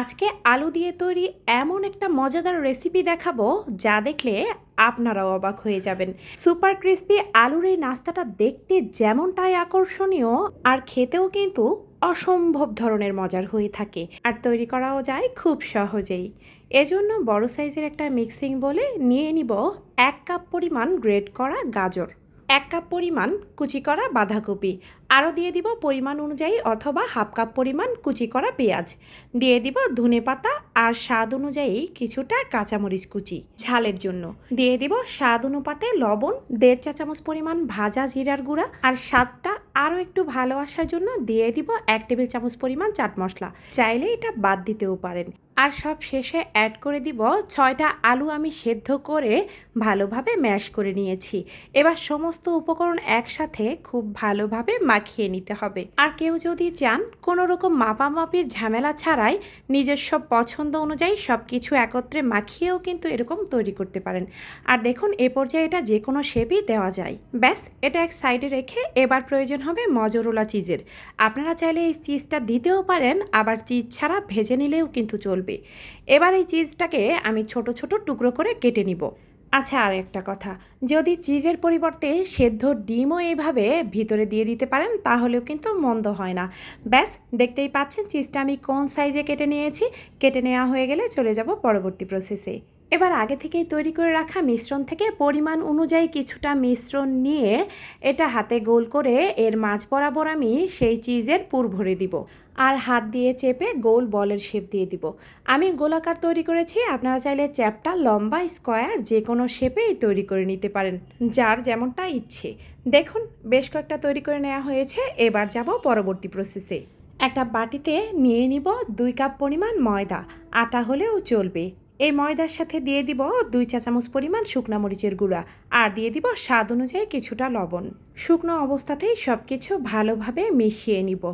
আজকে আলু দিয়ে তৈরি এমন একটা মজাদার রেসিপি দেখাবো যা দেখলে আপনারাও অবাক হয়ে যাবেন। সুপার ক্রিস্পি আলুর এই নাস্তাটা দেখতে যেমনটাই আকর্ষণীয়, আর খেতেও কিন্তু অসম্ভব ধরনের মজার হয়ে থাকে, আর তৈরি করাও যায় খুব সহজেই। এজন্য বড় সাইজের একটা মিক্সিং বলে নিয়ে নিব এক কাপ পরিমাণ গ্রেড করা গাজর। এক কাপ পরিমাণ কুচি করা বাঁধাকপি। আরও দিয়ে দিব পরিমাণ অনুযায়ী অথবা হাফ কাপ পরিমাণ কুচি করা পেঁয়াজ। দিয়ে দিব ধনে পাতা আর স্বাদ অনুযায়ী কিছুটা কাঁচামরিচ কুচি ঝালের জন্য। দিয়ে দিব স্বাদ অনুপাতে লবণ, দেড় চা চামচ পরিমাণ ভাজা জিরার গুঁড়া আর স্বাদটা আরও একটু ভালো আসার জন্য দিয়ে দিব এক টেবিল চামচ পরিমাণ চাট মশলা। চাইলে এটা বাদ দিতেও পারেন। আর সব শেষে অ্যাড করে দিব ছয়টা আলু আমি সেদ্ধ করে ভালোভাবে ম্যাশ করে নিয়েছি। এবার সমস্ত উপকরণ একসাথে খুব ভালোভাবে মাখিয়ে নিতে হবে। আর কেউ যদি চান কোনো রকম মাপামাপির ঝামেলা ছাড়াই নিজস্ব পছন্দ অনুযায়ী সব কিছু একত্রে মাখিয়েও কিন্তু এরকম তৈরি করতে পারেন। আর দেখুন, এ পর্যায়ে এটা যে কোনো শেপই দেওয়া যায়। ব্যাস, এটা এক সাইডে রেখে এবার প্রয়োজন হবে মজরোলা চিজের আপনারা চাইলে এই চিজটা দিতেও পারেন, আবার চিজ ছাড়া ভেজে নিলেও কিন্তু চলবে। এবার এই চিজটাকে আমি ছোট ছোট টুকরো করে কেটে নিব। আচ্ছা আর একটা কথা, যদি চিজের পরিবর্তে সেদ্ধ ডিমও এইভাবে ভিতরে দিয়ে দিতে পারেন, তাহলেও কিন্তু মন্দ হয় না। ব্যাস, দেখতেই পাচ্ছেন চিজটা আমি কোন সাইজে কেটে নিয়েছি। কেটে নেওয়া হয়ে গেলে চলে যাব পরবর্তী প্রসেসে এবার আগে থেকেই তৈরি করে রাখা মিশ্রণ থেকে পরিমাণ অনুযায়ী কিছুটা মিশ্রণ নিয়ে এটা হাতে গোল করে এর মাঝ বরাবর আমি সেই চিজের পুর ভরে দিব। আর হাত দিয়ে চেপে গোল বলের শেপ দিয়ে দিব। আমি গোলাকার তৈরি করেছি, আপনারা চাইলে চ্যাপটা লম্বা, স্কোয়ার যে কোনো শেপেই তৈরি করে নিতে পারেন, যার যেমনটা ইচ্ছে। দেখুন, বেশ কয়েকটা তৈরি করে নেওয়া হয়েছে, এবার যাব পরবর্তী প্রসেসে একটা বাটিতে নিয়ে নিব দুই কাপ পরিমাণ ময়দা, আটা হলেও চলবে। এই ময়দার সাথে দিয়ে দিব দুই চা চামচ পরিমাণ শুকনা মরিচের গুঁড়া আর দিয়ে দিব স্বাদ অনুযায়ী কিছুটা লবণ। শুকনো অবস্থাতেই সব কিছু ভালোভাবে মিশিয়ে নিব।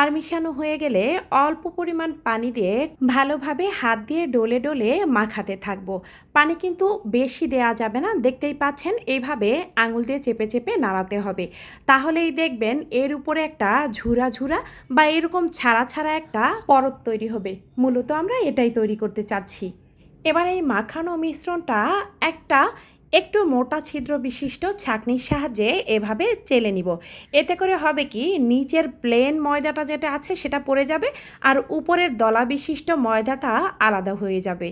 আর মিশানো হয়ে গেলে অল্প পরিমাণ পানি দিয়ে ভালোভাবে হাত দিয়ে ডলে ডলে মাখাতে থাকব। পানি কিন্তু বেশি দেয়া যাবে না, দেখতেই পাচ্ছেন এইভাবে আঙুল দিয়ে চেপে চেপে নাড়াতে হবে। তাহলেই দেখবেন এর উপরে একটা ঝুরা ঝুরা বা এরকম ছাড়া ছাড়া একটা পরত তৈরি হবে। মূলত আমরা এটাই তৈরি করতে চাচ্ছি। এবার এই মাখানো মিশ্রণটা একটা একটু মোটা ছিদ্র বিশিষ্ট ছাঁকনির সাহায্যে এভাবে চেলে নিব। এতে করে হবে কি, নিচের প্লেন ময়দাটা যেটা আছে সেটা পড়ে যাবে আর উপরের দলা বিশিষ্ট ময়দাটা আলাদা হয়ে যাবে।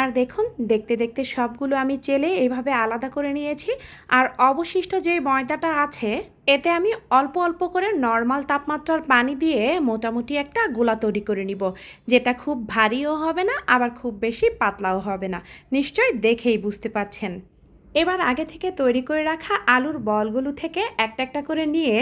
আর দেখুন, দেখতে দেখতে সবগুলো আমি চেলে এইভাবে আলাদা করে নিয়েছি। আর অবশিষ্ট যে ময়দাটা আছে, এতে আমি অল্প অল্প করে নর্মাল তাপমাত্রার পানি দিয়ে মোটামুটি একটা গোলা তৈরি করে নিব। যেটা খুব ভারীও হবে না, আবার খুব বেশি পাতলাও হবে না। নিশ্চয় দেখেই বুঝতে পাচ্ছেন এবার আগে থেকে তৈরি করে রাখা আলুর বলগুলো থেকে একটা একটা করে নিয়ে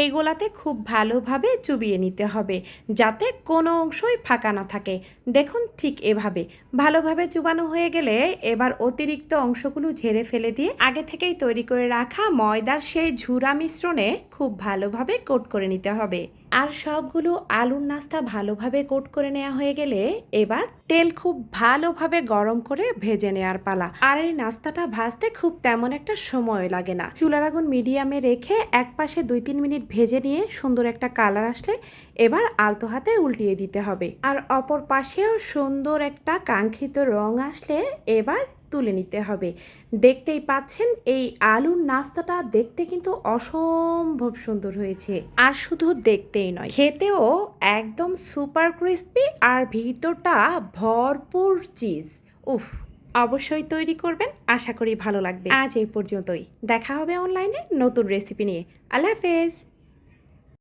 এই গোলাতে খুব ভালোভাবে চুবিয়ে নিতে হবে, যাতে কোনো অংশই ফাঁকা না থাকে। দেখুন ঠিক এভাবে। ভালোভাবে চুবানো হয়ে গেলে এবার অতিরিক্ত অংশগুলো ঝেড়ে ফেলে দিয়ে আগে থেকেই তৈরি করে রাখা ময়দার সেই ঝুরা মিশ্রণে খুব ভালোভাবে কোট করে নিতে হবে। আর সবগুলো আলুর নাস্তা ভালোভাবে কোট করে নেওয়া হয়ে গেলে এবার তেল খুব ভালোভাবে গরম করে ভেজে নেওয়ার পালা। আর এই নাস্তাটা ভাজতে খুব তেমন একটা সময় লাগে না। চুলার আগুন মিডিয়ামে রেখে এক পাশে দুই তিন মিনিট ভেজে নিয়ে সুন্দর একটা কালার আসলে এবার আলতো হাতে উল্টিয়ে দিতে হবে। আর অপর পাশেও সুন্দর একটা কাঙ্ক্ষিত রং আসলে এবার তুলে নিতে হবে। দেখতেই পাচ্ছেন, এই আলুর নাস্তাটা দেখতে কিন্তু অসম্ভব সুন্দর হয়েছে। আর শুধু দেখতেই নয়, খেতেও একদম সুপার ক্রিস্পি আর ভিতরটা ভরপুর চিজ। উফ, অবশ্যই তৈরি করবেন, আশা করি ভালো লাগবে। আজ এই পর্যন্তই। দেখা হবে অনলাইনে নতুন রেসিপি নিয়ে। আল্লাহ হাফেজ।